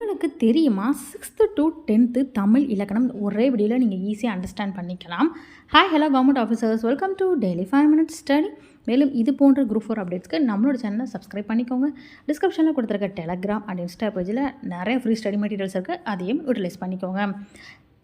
உங்களுக்கு தெரியுமா? Sixth to tenth Tamil இலக்கணம் ஒரே வீடியோவில் நீங்கள் ஈஸியாக அண்டர்ஸ்டாண்ட் பண்ணிக்கலாம். Hi hello government officers welcome to daily five minutes study மேலும் இது போன்ற குரூப் ஃபோர் அப்டேட்ஸ்க்கு நம்மளோட சேனலை சப்ஸ்கிரைப் பண்ணிக்கோங்க. டிஸ்கிரிப்ஷனில் கொடுத்துருக்க டெலகிராம் அண்ட் இன்ஸ்டா பேஜில் நிறைய ஃப்ரீ ஸ்டடி மெட்டீரியல்ஸ் இருக்குது அதையும் யூட்டிலைஸ் பண்ணிக்கோங்க.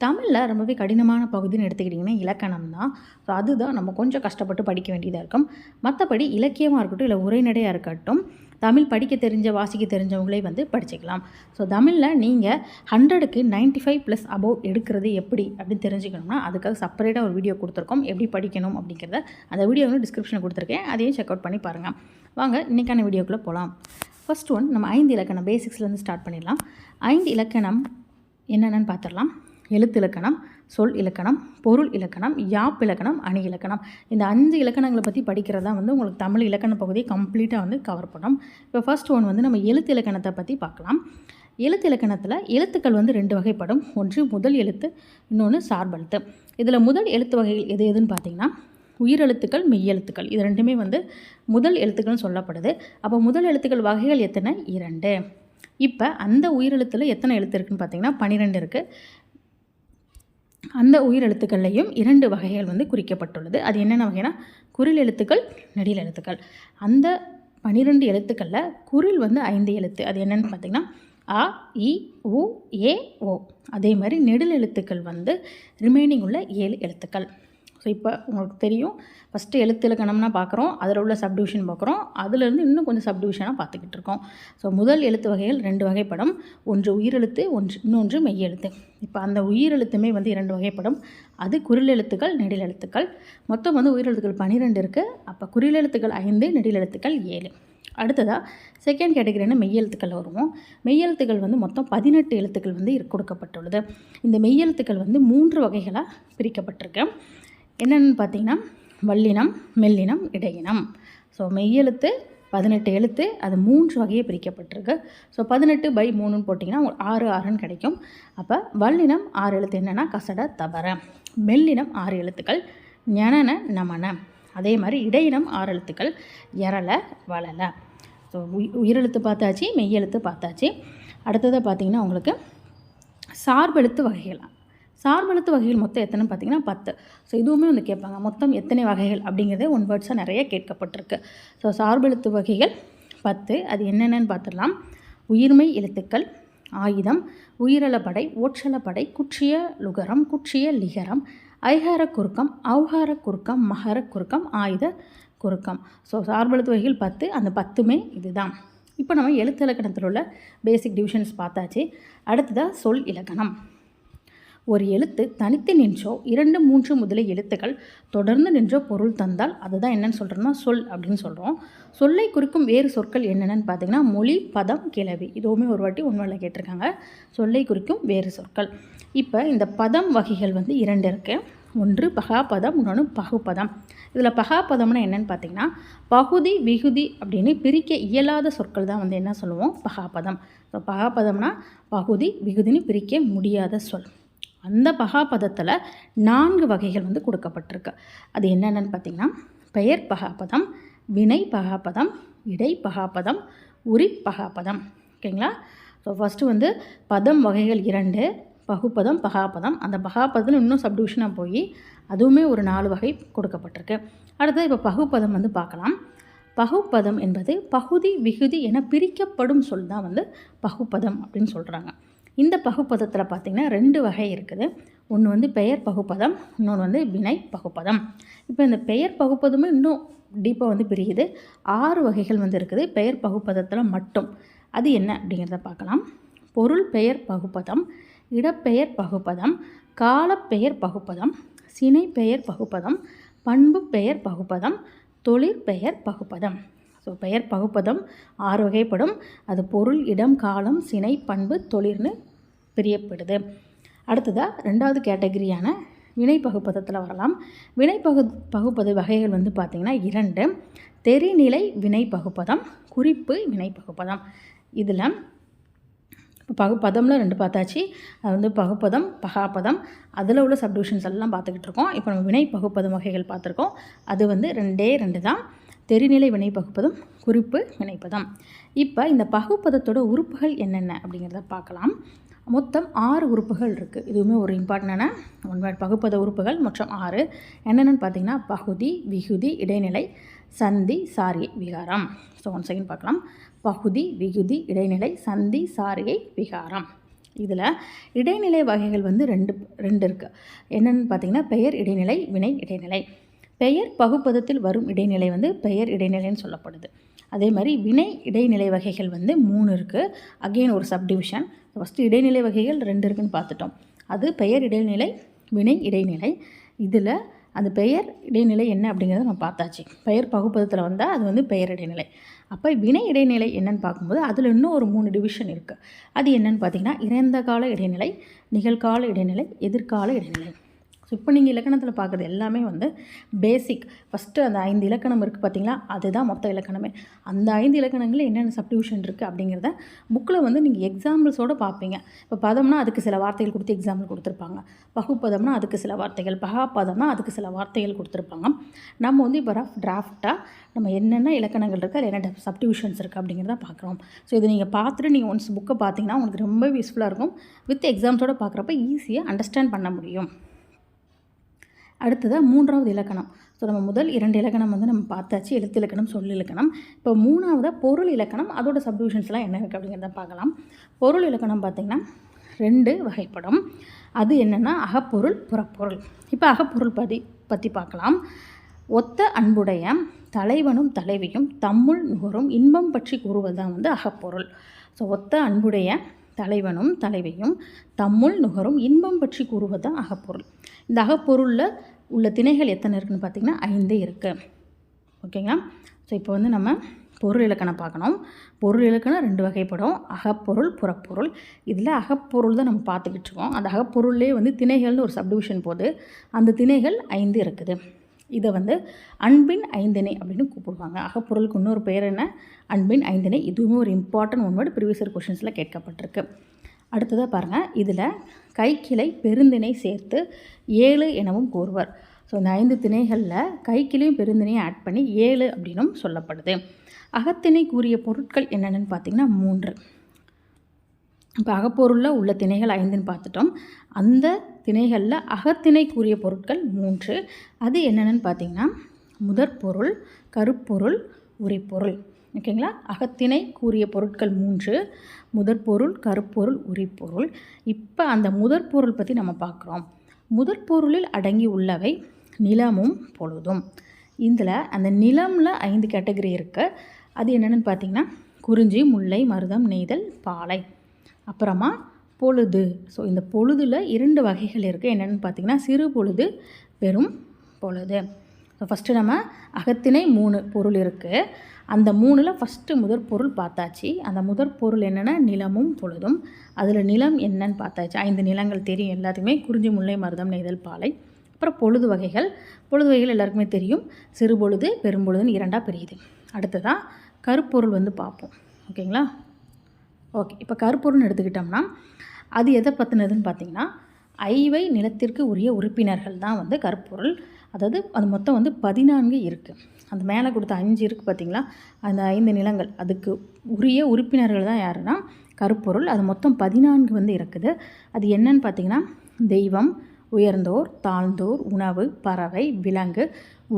தமிழில் ரொம்பவே கடினமான பகுதின்னு எடுத்துக்கிட்டிங்கன்னா இலக்கணம் தான். ஸோ அதுதான் நம்ம கொஞ்சம் கஷ்டப்பட்டு படிக்க வேண்டியதாக இருக்கும். மற்றபடி இலக்கியமாக இருக்கட்டும் இல்லை உரைநடையாக இருக்கட்டும் தமிழ் படிக்க தெரிஞ்ச வாசிக்க தெரிஞ்சவங்களே வந்து படிச்சுக்கலாம். ஸோ தமிழில் நீங்கள் ஹண்ட்ரடுக்கு நைன்ட்டி ஃபைவ் ப்ளஸ் அபவ் எடுக்கிறது எப்படி அப்படின்னு தெரிஞ்சுக்கணும்னா அதுக்காக செப்பரேட்டாக ஒரு வீடியோ கொடுத்துருக்கோம். எப்படி படிக்கணும் அப்படிங்கிறத அந்த வீடியோ வந்து டிஸ்கிரிப்ஷனில் கொடுத்துருக்கேன். அதையும் செக் அவுட் பண்ணி பாருங்கள் வாங்க இன்றைக்கான வீடியோக்குள்ளே போகலாம் ஃபர்ஸ்ட் ஒன் நம்ம ஐந்து இலக்கணம் பேசிக்ஸ்லேருந்து ஸ்டார்ட் பண்ணிடலாம். ஐந்து இலக்கணம் என்னென்னு பார்த்துடலாம். எழுத்து இலக்கணம் சொல் இலக்கணம் பொருள் இலக்கணம் யாப் இலக்கணம் அணி இலக்கணம். இந்த அஞ்சு இலக்கணங்களை பற்றி படிக்கிறதா வந்து உங்களுக்கு தமிழ் இலக்கண பகுதியை கம்ப்ளீட்டாக வந்து கவர் பண்ணும் இப்போ ஃபர்ஸ்ட் ஒன் வந்து நம்ம எழுத்து இலக்கணத்தை பற்றி பார்க்கலாம். எழுத்து இலக்கணத்தில் எழுத்துக்கள் வந்து ரெண்டு வகைப்படும். ஒன்று முதல் எழுத்து இன்னொன்று சார்பெழுத்து. இதில் முதல் எழுத்து வகைகள் எது எதுன்னு பார்த்தீங்கன்னா உயிரெழுத்துக்கள் மெய்யெழுத்துக்கள். இது ரெண்டுமே வந்து முதல் எழுத்துக்கள்னு சொல்லப்படுது. அப்போ முதல் எழுத்துக்கள் வகைகள் எத்தனை? இரண்டு. இப்போ அந்த உயிரெழுத்தில் எத்தனை எழுத்து இருக்குதுன்னு பார்த்தீங்கன்னா பன்னிரெண்டு இருக்குது அந்த உயிரெழுத்துக்கள்லையும் இரண்டு வகைகள் வந்து குறிக்கப்பட்டுள்ளது. அது என்னென்ன வகைனா குரில் எழுத்துக்கள் நெடில் எழுத்துக்கள். அந்த பன்னிரெண்டு எழுத்துக்களில் குரில் வந்து ஐந்து எழுத்து. அது என்னென்னு பார்த்திங்கன்னா அ இ உ ஏ ஓ. அதே மாதிரி நெடில் எழுத்துக்கள் வந்து ரிமைனிங் உள்ள ஏழு எழுத்துக்கள். ஸோ இப்போ உங்களுக்கு தெரியும். ஃபஸ்ட்டு எழுத்து இலக்கணம்னா பார்க்குறோம் அதில் உள்ள சப்டிவிஷன் பார்க்குறோம் அதுலேருந்து இன்னும் கொஞ்சம் சப்டிவிஷனாக பார்த்துக்கிட்டு இருக்கோம். ஸோ முதல் எழுத்து வகைகள் ரெண்டு வகைப்படம். ஒன்று உயிரெழுத்து ஒன்று இன்னொன்று மெய்யெழுத்து. இப்போ அந்த உயிரெழுத்துமே வந்து இரண்டு வகைப்படும். அது குரில் எழுத்துக்கள் நெடில் எழுத்துக்கள். மொத்தம் வந்து உயிரெழுத்துக்கள் பன்னிரெண்டு இருக்குது அப்போ குரில் எழுத்துக்கள் ஐந்து நெடில் எழுத்துக்கள் ஏழு. அடுத்ததாக செகண்ட் கேட்டகரியான மெய்யெழுத்துக்கள் வருவோம். மெய்யெழுத்துக்கள் வந்து மொத்தம் பதினெட்டு எழுத்துக்கள் வந்து கொடுக்கப்பட்டுள்ளது. இந்த மெய்யெழுத்துக்கள் வந்து மூன்று வகைகளாக பிரிக்கப்பட்டிருக்கு. என்னென்னு பார்த்தீங்கன்னா வல்லினம் மெல்லினம் இடையினம். ஸோ மெய்யெழுத்து பதினெட்டு எழுத்து அது மூன்று வகையை பிரிக்கப்பட்டிருக்கு. ஸோ பதினெட்டு பை மூணுன்னு போட்டிங்கன்னா உங்களுக்கு ஆறு ஆறுன்னு கிடைக்கும். அப்போ வல்லினம் ஆறு எழுத்து என்னென்னா கசட தபர மெல்லினம் ஆறு எழுத்துக்கள் ஞனன நமன. அதே மாதிரி இடையினம் ஆறு எழுத்துக்கள் எரல வளல ஸோ உயிரெழுத்து பார்த்தாச்சு மெய்யெழுத்து பார்த்தாச்சு. அடுத்ததை பார்த்திங்கன்னா உங்களுக்கு சார்பெழுத்து வகைகள். சார்பெழுத்து வகைகள் மொத்தம் எத்தனை பார்த்தீங்கன்னா பத்து. ஸோ இதுவுமே வந்து கேட்பாங்க. மொத்தம் எத்தனை வகைகள் அப்படிங்கிறதே ஒன் வேர்ட்ஸாக நிறைய கேட்கப்பட்டிருக்கு. ஸோ சார்பெழுத்து வகைகள் பத்து. அது என்னென்னு பார்த்துடலாம். உயிர்மை எழுத்துக்கள் ஆயுதம் உயிரளப்படை ஓற்றலப்படை குற்றிய லுகரம் குற்றிய லிகரம் ஐகார குறுக்கம் அவுகார குறுக்கம் மகர குறுக்கம் ஆயுத குறுக்கம். ஸோ சார்பெழுத்து வகைகள் பத்து. அந்த பத்துமே இதுதான். இப்போ நம்ம எழுத்து இலக்கணத்தில் உள்ள பேசிக் டிவிஷன்ஸ் பார்த்தாச்சு. அடுத்ததாக சொல் இலக்கணம். ஒரு எழுத்து தனித்து நின்றோ இரண்டு மூன்று முதலிய எழுத்துக்கள் தொடர்ந்து நின்றோ பொருள் தந்தால் அதுதான் என்னென்னு சொல்கிறோம்னா சொல் அப்படின்னு சொல்கிறோம் சொல்லை குறிக்கும் வேறு சொற்கள் என்னென்னு பார்த்தீங்கன்னா மொழி பதம் கிளவி. இதுவுமே ஒரு வாட்டி உண்மையில் கேட்டிருக்காங்க. சொல்லை குறிக்கும் வேறு சொற்கள். இப்போ இந்த பதம் வகைகள் வந்து இரண்டு இருக்குது ஒன்று பகாபதம் இன்னொன்று பகுப்பதம் இதில் பகாபதம்னா என்னென்னு பார்த்தீங்கன்னா பகுதி விகுதி அப்படின்னு பிரிக்க இயலாத சொற்கள் தான் வந்து என்ன சொல்லுவோம்? பகாபதம். ஸோ பகாபதம்னா பகுதி விகுதின்னு பிரிக்க முடியாத சொல். அந்த பகாபதத்தில் நான்கு வகைகள் வந்து கொடுக்கப்பட்டிருக்கு. அது என்னென்னு பார்த்தீங்கன்னா பெயர் பகாபதம் வினை பகாபதம் இடை பகாபதம் உரி பகாபதம். ஓகேங்களா? ஸோ ஃபஸ்ட்டு வந்து பதம் வகைகள் இரண்டு பகுப்பதம் பகாபதம். அந்த பகாபதத்தில் இன்னும் சப்டிவிஷனாக போய் அதுவுமே ஒரு நாலு வகை கொடுக்கப்பட்டிருக்கு. அடுத்தது இப்போ பகுப்பதம் வந்து பார்க்கலாம். பகுப்பதம் என்பது பகுதி விகுதி என பிரிக்கப்படும் சொல் தான் வந்து பகுப்பதம் அப்படின்னு சொல்கிறாங்க இந்த பகுப்பதத்தில் பார்த்திங்கன்னா ரெண்டு வகை இருக்குது. ஒன்று வந்து பெயர் பகுப்பதம் இன்னொன்று வந்து வினை பகுப்பதம். இப்போ இந்த பெயர் பகுப்பதமும் இன்னும் டீப்பாக வந்து பிரியுது. ஆறு வகைகள் வந்து இருக்குது. பெயர் பகுப்பதத்தில் மட்டும். அது என்ன அப்படிங்கிறத பார்க்கலாம் பொருள் பெயர் பகுப்பதம் இடப்பெயர் பகுப்பதம் காலப்பெயர் பகுப்பதம் சினை பெயர் பகுப்பதம் பண்பு பெயர் பகுப்பதம் தொழிற்பெயர் பகுப்பதம். ஸோ பெயர் பகுப்பதம் ஆறு வகைப்படும் அது பொருள் இடம் காலம் சினை பண்பு தொழில்னு பிரியப்படுது. அடுத்ததாக ரெண்டாவது கேட்டகரியான வினை பகுப்பதத்தில் வரலாம். வினை பகு பகுப்பது வகைகள் வந்து பார்த்திங்கன்னா இரண்டு. தெரிநிலை வினை பகுப்பதம் குறிப்பு வினை பகுப்பதம் இதில் பகு ரெண்டு பார்த்தாச்சு. அது வந்து பகுப்பதம் பகாப்பதம். அதில் உள்ள சப்டிவிஷன்ஸ் எல்லாம் பார்த்துக்கிட்டு இருக்கோம். இப்போ நம்ம வினை பகுப்பதம் வகைகள் பார்த்துருக்கோம். அது வந்து ரெண்டே ரெண்டு தான் தெரிநிலை வினை பகுப்பதம் குறிப்பு வினைப்பதம். இப்போ இந்த பகுப்பதத்தோட உறுப்புகள் என்னென்ன அப்படிங்கிறத பார்க்கலாம். மொத்தம் ஆறு உறுப்புகள் இருக்குது இதுவுமே ஒரு இம்பார்ட்டண்டான ஒன் பகுப்பத உறுப்புகள் மொத்தம் ஆறு. என்னென்னு பார்த்தீங்கன்னா பகுதி விகுதி இடைநிலை சந்தி சாரியை விகாரம். ஸோ ஒன் செகண்ட் பார்க்கலாம். பகுதி விகுதி இடைநிலை சந்தி சாரியை விகாரம். இதில் இடைநிலை வகைகள் வந்து ரெண்டு ரெண்டு இருக்குது என்னென்னு பார்த்தீங்கன்னா பெயர் இடைநிலை வினை இடைநிலை. பெயர் பகுப்பதத்தில் வரும் இடைநிலை வந்து பெயர் இடைநிலைன்னு சொல்லப்படுது. அதே மாதிரி வினை இடைநிலை வகைகள் வந்து மூணு இருக்குது அகெயின் ஒரு சப்டிவிஷன் ஃபஸ்ட்டு இடைநிலை வகைகள் ரெண்டு இருக்குன்னு பார்த்துட்டோம். அது பெயர் இடைநிலை வினை இடைநிலை. இதில் அந்த பெயர் இடைநிலை என்ன அப்படிங்கிறத நம்ம பார்த்தாச்சு. பெயர் பகுப்பதத்தில் வந்தால் அது வந்து பெயர் இடைநிலை. அப்போ வினை இடைநிலை என்னன்னு பார்க்கும்போது அதில் இன்னும் ஒரு மூணு டிவிஷன் இருக்குது அது என்னன்னு பார்த்தீங்கன்னா இறந்த கால இடைநிலை நிகழ்கால இடைநிலை எதிர்கால இடைநிலை. இப்போ நீங்கள் இலக்கணத்தில் பார்க்குறது எல்லாமே வந்து பேசிக் ஃபஸ்ட்டு அந்த ஐந்து இலக்கணம் இருக்குது பார்த்தீங்களா அதுதான் மொத்த இலக்கணமே. அந்த ஐந்து இலக்கணங்களில் என்னென்ன சப்டிவிஷன் இருக்குது அப்படிங்கிறத புக்கில் வந்து நீங்கள் எக்ஸாம்பிள்ஸோடு பார்ப்பீங்க இப்போ பதம்னா அதுக்கு சில வார்த்தைகள் கொடுத்து எக்ஸாம்பிள் கொடுத்துருப்பாங்க. பகுப்பதம்னா அதுக்கு சில வார்த்தைகள் பகாப்பதம்னா அதுக்கு சில வார்த்தைகள் கொடுத்துருப்பாங்க. நம்ம வந்து இப்போ ரஃப் டிராஃப்டாக நம்ம என்னென்ன இலக்கணங்கள் இருக்குது அதில் என்ன சப்டிவிஷன்ஸ் இருக்குது அப்படிங்கிறத பார்க்குறோம் ஸோ இதை நீங்கள் பார்த்துட்டு நீங்கள் ஒன்ஸ் புக்கை பார்த்தீங்கன்னா உங்களுக்கு ரொம்ப யூஸ்ஃபுல்லாக இருக்கும். வித் எக்ஸாம்ஸோடு பார்க்குறப்ப ஈஸியாக அண்டர்ஸ்டாண்ட் பண்ண முடியும். அடுத்ததாக மூன்றாவது இலக்கணம். ஸோ நம்ம முதல் இரண்டு இலக்கணம் வந்து நம்ம பார்த்தாச்சு. எழுத்து இலக்கணம் சொல் இலக்கணம். இப்போ மூணாவதாக பொருள் இலக்கணம் அதோட சப்டிவிஷன்ஸ்லாம் என்ன இருக்குது அப்படிங்கிறத பார்க்கலாம். பொருள் இலக்கணம் பார்த்திங்கன்னா ரெண்டு வகைப்படும். அது என்னென்னா அகப்பொருள் புறப்பொருள். இப்போ அகப்பொருள் பற்றி பற்றி பார்க்கலாம். ஒத்த அன்புடைய தலைவனும் தலைவியும் தம்முள் நுகரும் இன்பம் பற்றி கூறுவது தான் வந்து அகப்பொருள். ஸோ ஒத்த அன்புடைய தலைவனும் தலைவியும் தம்முள் நுகரும் இன்பம் பற்றி கூறுவது தான் அகப்பொருள். இந்த அகப்பொருளில் உள்ள திணைகள் எத்தனை இருக்குன்னு பார்த்திங்கன்னா ஐந்து இருக்குது ஓகேங்களா? ஸோ இப்போ வந்து நம்ம பொருள் இலக்கணம் பார்க்கணும். பொருள் இலக்கணம் ரெண்டு வகைப்படும். அகப்பொருள் புறப்பொருள். இதில் அகப்பொருள் தான் நம்ம பார்த்துக்கிட்டு இருக்கோம். அந்த அகப்பொருள்லேயே வந்து திணைகள்னு ஒரு சப்டிவிஷன் போது அந்த திணைகள் ஐந்து இருக்குது. இதை வந்து அன்பின் ஐந்திணை அப்படின்னு கூப்பிடுவாங்க. அகப்பொருளுக்கு இன்னொரு பெயர் என்ன? அன்பின் ஐந்திணை இதுவுமே ஒரு important one word previous year கொஷின்ஸில் கேட்கப்பட்டிருக்கு. அடுத்ததாக பாருங்கள் இதில் கைக்கிளை பெருந்திணை சேர்த்து ஏழு எனவும் கூறுவர். ஸோ இந்த ஐந்து திணைகளில் கைக்கிளையும் பெருந்திணையும் ஆட் பண்ணி ஏழு அப்படின்னும் சொல்லப்படுது. அகத்திணை கூறிய பொருட்கள் என்னென்னு பார்த்தீங்கன்னா மூன்று. இப்போ அகப்பொருளில் உள்ள திணைகள் ஐந்துன்னு பார்த்துட்டோம். அந்த திணைகளில் அகத்திணை கூறிய பொருட்கள் மூன்று. அது என்னென்னு பார்த்தீங்கன்னா முதற்பொருள் கருப்பொருள் உரிப்பொருள். ஓகேங்களா? அகத்திணை கூறிய பொருட்கள் மூன்று. முதற்பொருள் கருப்பொருள் உரிப்பொருள். இப்போ அந்த முதற்பொருள் பற்றி நம்ம பார்க்குறோம். முதற்பொருளில் அடங்கி உள்ளவை நிலமும் பொழுதும். இதில் அந்த நிலமில் ஐந்து கேட்டகரி இருக்குது அது என்னென்னு பார்த்தீங்கன்னா குறிஞ்சி முல்லை மருதம் நெய்தல் பாலை. அப்புறமா பொழுது. ஸோ இந்த பொழுதில் இரண்டு வகைகள் இருக்குது என்னென்னு பார்த்தீங்கன்னா சிறு பொழுது பெரும் பொழுது. ஸோ ஃபஸ்ட்டு நம்ம அகத்தினை மூணு பொருள் இருக்குது அந்த மூணில் ஃபஸ்ட்டு முதற் பொருள் பார்த்தாச்சு அந்த முதற் பொருள் என்னென்னா நிலமும் பொழுதும். அதில் நிலம் என்னன்னு பார்த்தாச்சு ஐந்து நிலங்கள் தெரியும் எல்லாத்துக்குமே. குறிஞ்சி முல்லை மருதம் நெய்தல் பாலை. அப்புறம் பொழுது வகைகள். பொழுது வகைகள் எல்லாருக்குமே தெரியும். சிறு பொழுது பெரும்பொழுதுன்னு இரண்டாக பிரியுது. அடுத்ததாக கருப்பொருள் வந்து பார்ப்போம் ஓகேங்களா? ஓகே. இப்போ கருப்பொருள்னு எடுத்துக்கிட்டோம்னா அது எதை பற்றினதுன்னு பார்த்தீங்கன்னா ஐவை நிலத்திற்கு உரிய உறுப்பினர்கள் தான் வந்து கருப்பொருள் அதாவது அது மொத்தம் வந்து பதினான்கு இருக்குது அந்த மேலே கொடுத்த அஞ்சு இருக்குது பார்த்தீங்களா அந்த ஐந்து நிலங்கள். அதுக்கு உரிய உறுப்பினர்கள் தான் யாருன்னா கருப்பொருள் அது மொத்தம் பதினான்கு வந்து இருக்குது. அது என்னன்னு பார்த்தீங்கன்னா தெய்வம் உயர்ந்தோர் தாழ்ந்தோர் உணவு பறவை விலங்கு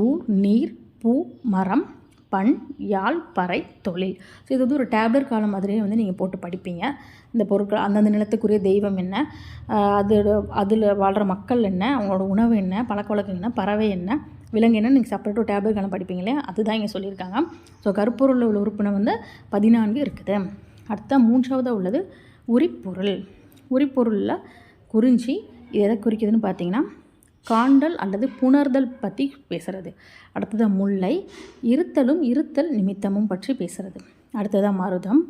ஊர் நீர் பூ மரம் பண் யாழ் பறை தொழில். ஸோ இது வந்து ஒரு டேப்லெட் காலம் மாதிரியே வந்து நீங்கள் போட்டு படிப்பீங்க. இந்த பொருட்கள் அந்தந்த நிலத்துக்குரிய தெய்வம் என்ன அது அதில் வாழ்கிற மக்கள் என்ன அவங்களோட உணவு என்ன பழக்க வழக்கம் என்ன பறவை என்ன விலங்கு என்ன நீங்கள் செப்பரேட்டாக டேப்லெட் காலம் படிப்பீங்க இல்லையா? அதுதான் இங்கே சொல்லியிருக்காங்க. ஸோ கருப்பொருளில் உள்ள உறுப்பினர் வந்து பதினான்கு இருக்குது. அடுத்த மூன்றாவதாக உள்ளது உரிப்பொருள். உரிப்பொருளில் குறிஞ்சி இது எதை குறிக்குதுன்னு பார்த்தீங்கன்னா காண்டல் அல்லது புணர்தல் பற்றி பேசுகிறது அடுத்ததாக முல்லை இருத்தலும் இருத்தல் நிமித்தமும் பற்றி பேசுகிறது அடுத்ததாக மருதம்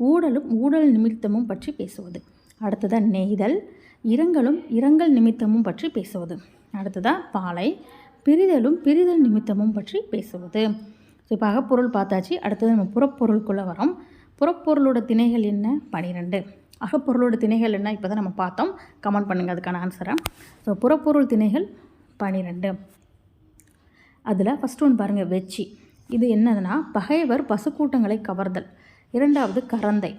ஊடலும் ஊடல் நிமித்தமும் பற்றி பேசுவது. அடுத்ததாக நெய்தல் இரங்கலும் இரங்கல் நிமித்தமும் பற்றி பேசுவது. அடுத்ததாக பாலை பிரிதலும் பிரிதல் நிமித்தமும் பற்றி பேசுவது. இப்போ அகப்பொருள் பார்த்தாச்சு. அடுத்தது நம்ம புறப்பொருளுக்குள்ளே வரோம். புறப்பொருளோட திணைகள் என்ன? பனிரெண்டு. அகப்பொருளோட திணைகள் என்ன? இப்போ தான் நம்ம பார்த்தோம். கமெண்ட் பண்ணுங்கள் அதுக்கான ஆன்சரை ஸோ புறப்பொருள் திணைகள் பனிரெண்டு. அதில் ஃபஸ்ட் ஒன்று பாருங்கள் வெச்சி. இது என்னதுன்னா பகைவர் பசுக்கூட்டங்களை கவர்தல். இரண்டாவது கரந்தை.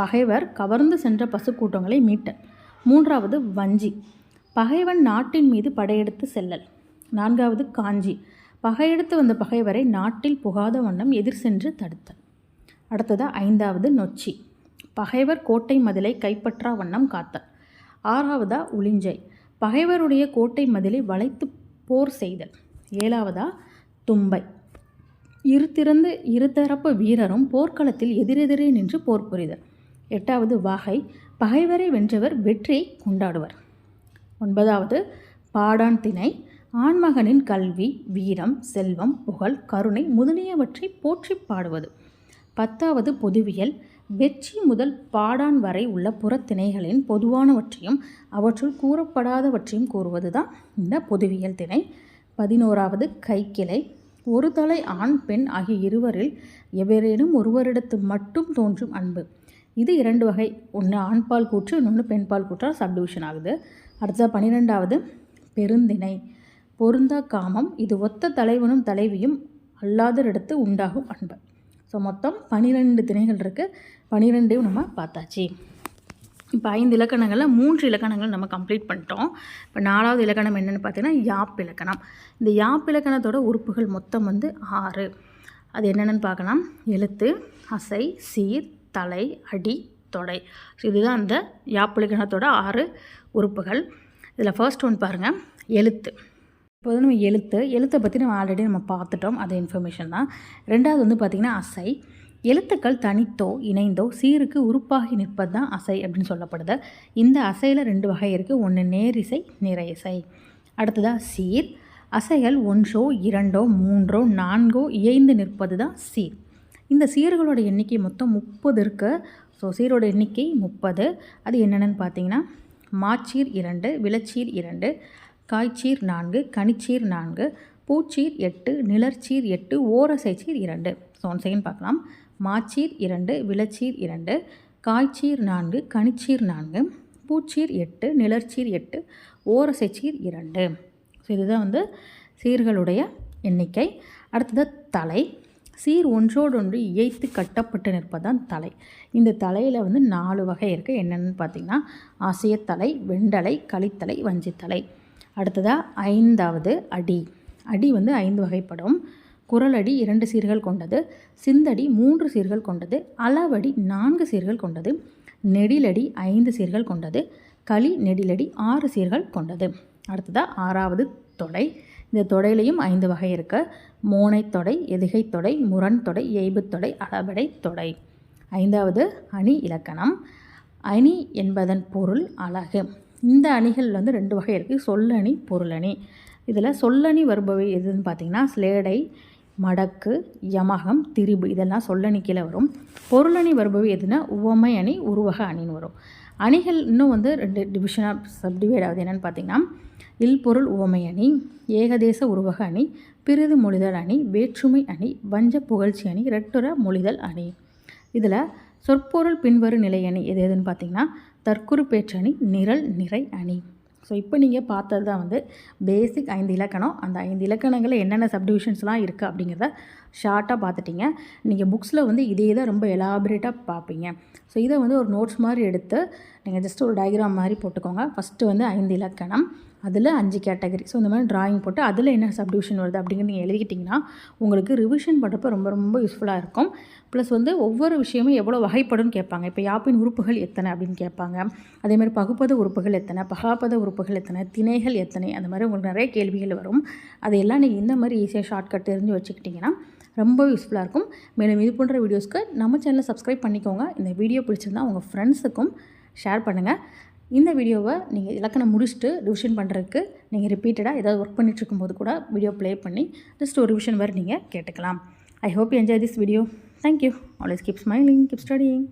பகைவர் கவர்ந்து சென்ற பசுக்கூட்டங்களை மீட்டல் மூன்றாவது வஞ்சி. பகைவன் நாட்டின் மீது படையெடுத்து செல்லல். நான்காவது காஞ்சி. பகையெடுத்து வந்த பகைவரை நாட்டில் புகாத வண்ணம் எதிர் சென்று தடுத்தல். அடுத்ததாக ஐந்தாவது நொச்சி. பகைவர் கோட்டை மதிலை கைப்பற்றா வண்ணம் காத்தல் ஆறாவதா உளிஞ்சை. பகைவருடைய கோட்டை மதிலை வளைத்து போர் செய்தல் ஏழாவதா தும்பை. இரு திறந்து இருதரப்பு வீரரும் போர்க்களத்தில் எதிரெதிரே நின்று போர் புரிதல் எட்டாவது வாகை. பகைவரை வென்றவர் வெற்றியை கொண்டாடுவர். ஒன்பதாவது பாடான் திணை. ஆண்மகனின் கல்வி வீரம் செல்வம் புகழ் கருணை முதலியவற்றை போற்றி பாடுவது. பத்தாவது பொதுவியல். வெற்றி முதல் பாடான் வரை உள்ள புறத்திணைகளின் பொதுவானவற்றையும் அவற்றுள் கூறப்படாதவற்றையும் கூறுவது தான் இந்த பொதுவியல் திணை. பதினோராவது கைக்கிளை. ஒரு தலை ஆண் பெண் ஆகிய இருவரில் எவரேனும் ஒருவரிடத்து மட்டும் தோன்றும் அன்பு. இது இரண்டு வகை. ஒன்று ஆண்பால் கூற்று இன்னொன்று பெண்பால் கூற்றால் சப்டிவிஷன் ஆகுது. அடுத்ததாக பன்னிரெண்டாவது பெருந்திணை. பொருந்தா காமம். இது ஒத்த தலைவனும் தலைவியும் அல்லாதரிடத்து உண்டாகும் அன்பு. ஸோ மொத்தம் பனிரெண்டு திணைகள் இருக்குது பனிரெண்டையும் நம்ம பார்த்தாச்சு. இப்போ ஐந்து இலக்கணங்களில் மூன்று இலக்கணங்கள் நம்ம கம்ப்ளீட் பண்ணிட்டோம். இப்போ நாலாவது இலக்கணம் என்னென்னு பார்த்தீங்கன்னா யாப் இலக்கணம். இந்த யாப் இலக்கணத்தோட உறுப்புகள் மொத்தம் வந்து ஆறு. அது என்னென்னு பார்க்கலாம். எழுத்து அசை சீர் தலை அடி தொடை. ஸோ இதுதான் அந்த யாப் இலக்கணத்தோட ஆறு உறுப்புகள். இதில் ஃபர்ஸ்ட் ஒன் பாருங்கள் எழுத்து. இப்போ வந்து நம்ம எழுத்து எழுத்தை பற்றி நம்ம ஆல்ரெடி நம்ம பார்த்துட்டோம். அது இன்ஃபர்மேஷன் தான். ரெண்டாவது வந்து பார்த்திங்கன்னா அசை. எழுத்துக்கள் தனித்தோ இணைந்தோ சீருக்கு உறுப்பாகி நிற்பது தான் அசை அப்படின்னு சொல்லப்படுது. இந்த அசையில் ரெண்டு வகை இருக்குது ஒன்று நேரிசை நிறைசை அடுத்ததாக சீர். அசைகள் ஒன்றோ இரண்டோ மூன்றோ நான்கோ இயைந்து நிற்பது தான் சீர். இந்த சீர்களோட எண்ணிக்கை மொத்தம் முப்பது இருக்குது ஸோ சீரோட எண்ணிக்கை முப்பது. அது என்னென்னு பார்த்தீங்கன்னா மாச்சீர் இரண்டு விளச்சீர் இரண்டு காய்ச்சீர் நான்கு கனிச்சீர் நான்கு பூச்சீர் எட்டு நிலர்ச்சீர் எட்டு ஓரசைச்சீர் இரண்டு. ஸோ ஒன் செகண்ட் பார்க்கலாம். மாச்சீர் இரண்டு விளச்சீர் இரண்டு காய்ச்சீர் நான்கு கனிச்சீர் நான்கு பூச்சீர் எட்டு நிலர்ச்சீர் எட்டு ஓரசைச்சீர் இரண்டு. ஸோ இதுதான் வந்து சீர்களுடைய எண்ணிக்கை. அடுத்தது தலை. சீர் ஒன்றோடொன்று இயைத்து கட்டப்பட்டு நிற்பதான் தலை. இந்த தலையில் வந்து நாலு வகை இருக்குது என்னென்னு பார்த்தீங்கன்னா ஆசியத்தலை வெண்டலை களித்தலை வஞ்சித்தலை. அடுத்ததாக ஐந்தாவது அடி. அடி வந்து ஐந்து வகைப்படும். குரலடி இரண்டு சீர்கள் கொண்டது. சிந்தடி மூன்று சீர்கள் கொண்டது. அளவடி நான்கு சீர்கள் கொண்டது. நெடிலடி ஐந்து சீர்கள் கொண்டது. களி நெடிலடி ஆறு சீர்கள் கொண்டது. அடுத்ததாக ஆறாவது தொடை. இந்த தொடையிலையும் ஐந்து வகை இருக்க. மோனைத்தொடை தொடை முரண்தொடை தொடை முரண் தொடை தொடை அளவடை தொடை. ஐந்தாவது அணி இலக்கணம். அணி என்பதன் பொருள் அழகு இந்த அணிகள் வந்து ரெண்டு வகை இருக்குது சொல்லணி பொருளணி இதில் சொல்லணி வருபவை எதுன்னு பார்த்தீங்கன்னா ஸ்லேடை மடக்கு யமகம் திரிபு. இதெல்லாம் சொல்லணி கீழே வரும். பொருளணி வருபவை எதுனா உவமை அணி உருவக அணின்னு வரும். அணிகள் இன்னும் வந்து ரெண்டு டிவிஷனாக சப்டிவைட் ஆகுது. என்னென்னு பார்த்தீங்கன்னா இல்பொருள் உவமை அணி ஏகதேச உருவக அணி பிரிது மொழிதல் அணி வேற்றுமை அணி வஞ்ச புகழ்ச்சி அணி ரெட்டுற மொழிதல் அணி. இதில் சொற்பொருள் பின்வரும் நிலை அணி எது எதுன்னு பார்த்தீங்கன்னா தற்குறு பேச்சணி நிரல் நிறை அணி. ஸோ இப்போ நீங்கள் பார்த்தது தான் வந்து பேசிக் ஐந்து இலக்கணம். அந்த ஐந்து இலக்கணங்களில் என்னென்ன சப்டிவிஷன்ஸ்லாம் இருக்குது அப்படிங்கிறத ஷார்ட்டாக பார்த்துட்டிங்க. நீங்கள் புக்ஸில் வந்து இதே தான் ரொம்ப எலாபரேட்டாக பார்ப்பீங்க. ஸோ இதை வந்து ஒரு நோட்ஸ் மாதிரி எடுத்து நீங்கள் ஜஸ்ட் ஒரு டயக்ராம் மாதிரி போட்டுக்கோங்க. ஃபஸ்ட்டு வந்து ஐந்து இலக்கணம். அதில் அஞ்சு கேட்டகரி. ஸோ இந்த மாதிரி ட்ராயிங் போட்டு அதில் என்ன சப்டிவிஷன் வருது அப்படிங்கிறது நீங்கள் எழுதிக்கிட்டிங்கன்னா உங்களுக்கு ரிவிஷன் பண்ணுறப்ப ரொம்ப ரொம்ப யூஸ்ஃபுல்லாக இருக்கும். ப்ளஸ் வந்து ஒவ்வொரு விஷயமும் எவ்வளோ வகைப்படும்னு கேட்பாங்க. இப்போ யாப்பின் உறுப்புகள் எத்தனை அப்படின்னு கேட்பாங்க. அதேமாதிரி பகுப்பத உறுப்புகள் எத்தனை பகாப்பத உறுப்புகள் எத்தனை திணைகள் எத்தனை அந்த மாதிரி உங்களுக்கு நிறைய கேள்விகள் வரும். அதையெல்லாம் நீங்கள் இந்த மாதிரி ஈஸியாக ஷார்ட்கட் தெரிஞ்சு வச்சுக்கிட்டிங்கன்னா ரொம்ப யூஸ்ஃபுல்லாக இருக்கும். மேலும் இது போன்ற வீடியோஸ்க்கு நம்ம சேனலை சப்ஸ்கிரைப் பண்ணிக்கோங்க. இந்த வீடியோ பிடிச்சிருந்தா உங்கள் ஃப்ரெண்ட்ஸுக்கும் ஷேர் பண்ணுங்கள் இந்த வீடியோவை நீங்கள் இலக்கணம் முடிச்சுட்டு ரிவிஷன் பண்ணுறதுக்கு நீங்கள் ரிப்பீட்டடாக ஏதாவது ஒர்க் பண்ணிட்டு இருக்கும்போது கூட வீடியோ ப்ளே பண்ணி ஜஸ்ட் ஒரு ரிவிஷன் வரை நீங்கள் கேட்டுக்கலாம். I hope you enjoy this video thank you always keep smiling keep studying